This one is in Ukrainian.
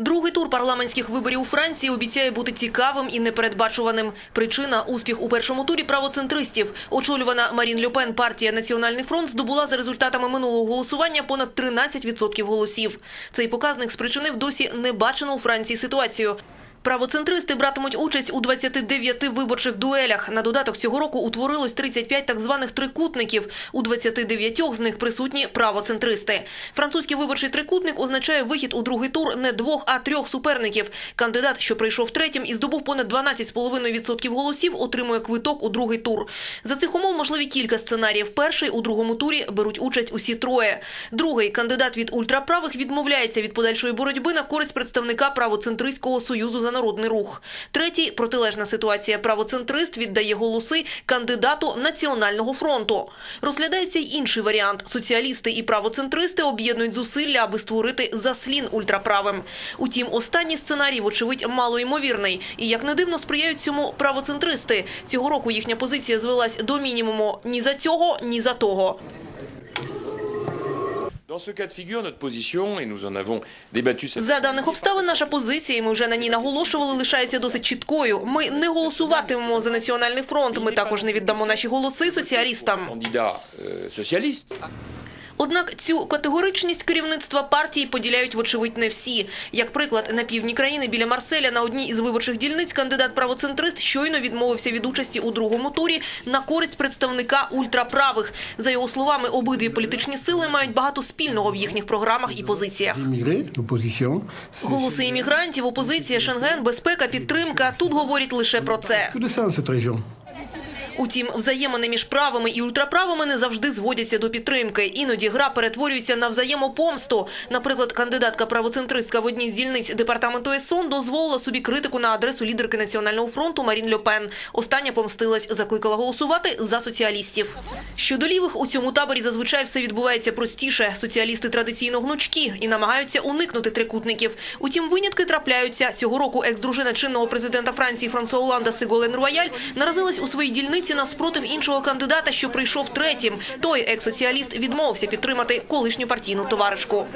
Другий тур парламентських виборів у Франції обіцяє бути цікавим і непередбачуваним. Причина – успіх у першому турі правоцентристів. Очолювана Марін Люпен партія «Національний фронт» здобула за результатами минулого голосування понад 13% голосів. Цей показник спричинив досі небачену у Франції ситуацію. Правоцентристи братимуть участь у 29 виборчих дуелях. На додаток цього року утворилось 35 так званих трикутників. У 29 з них присутні правоцентристи. Французький виборчий трикутник означає вихід у другий тур не двох, а трьох суперників. Кандидат, що прийшов третім і здобув понад 12,5% голосів, отримує квиток у другий тур. За цих умов можливі кілька сценаріїв. Перший у другому турі беруть участь усі троє. Другий кандидат від ультраправих відмовляється від подальшої боротьби на користь представника правоцентристського союзу за народний рух. Третій протилежна ситуація. Правоцентрист віддає голоси кандидату національного фронту. Розглядається й інший варіант. Соціалісти і правоцентристи об'єднують зусилля, аби створити заслін ультраправим. Утім, останній сценарій, вочевидь, малоймовірний. І як не дивно, сприяють цьому правоцентристи. Цього року їхня позиція звелась до мінімуму ні за цього, ні за того. За даних обставин наша позиція, і ми вже на ній наголошували, лишається досить чіткою. Ми не голосуватимемо за національний фронт. Ми також не віддамо наші голоси соціалістам. Однак цю категоричність керівництва партії поділяють вочевидь не всі. Як приклад, на півдні країни біля Марселя на одній із виборчих дільниць кандидат правоцентрист щойно відмовився від участі у другому турі на користь представника ультраправих. За його словами, обидві політичні сили мають багато спільного в їхніх програмах і позиціях. Голоси іммігрантів, опозиція, Шенген, безпека, підтримка. Тут говорять лише про це. Утім, взаємини між правими і ультраправими не завжди зводяться до підтримки. Іноді гра перетворюється на взаємопомсту. Наприклад, кандидатка правоцентристка в одній з дільниць департаменту ЕСОН дозволила собі критику на адресу лідерки Національного фронту Марін Льопен. Остання помстилась, закликала голосувати за соціалістів. Щодо лівих, у цьому таборі зазвичай все відбувається простіше. Соціалісти традиційно гнучкі і намагаються уникнути трикутників. Утім, винятки трапляються. Цього року екс-дружина чинного президента Франції Франсуа Оланда Сиголен Руаяль наразилась у своїй дільниці на спротив іншого кандидата, що прийшов третім. Той екс-соціаліст відмовився підтримати колишню партійну товаришку.